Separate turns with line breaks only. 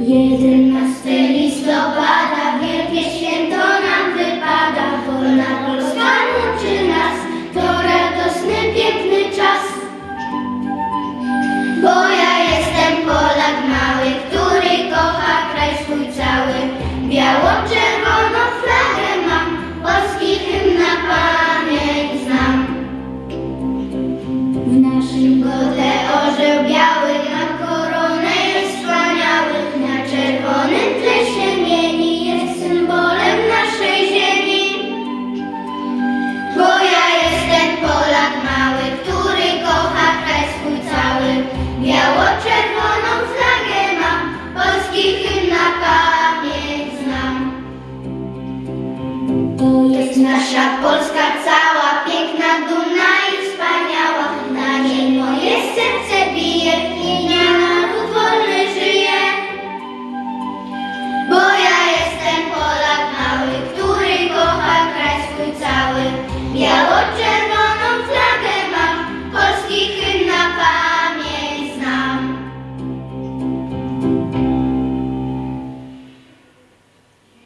11 listopada wielkie święto nam wypada, wolna Polska uczy nas, to radosny, piękny czas. Bo ja jestem Polak mały, który kocha kraj swój cały, biało-czerwoną flagę mam, polski hymn na pamięć znam. W naszym godem Tu jest nasza Polska.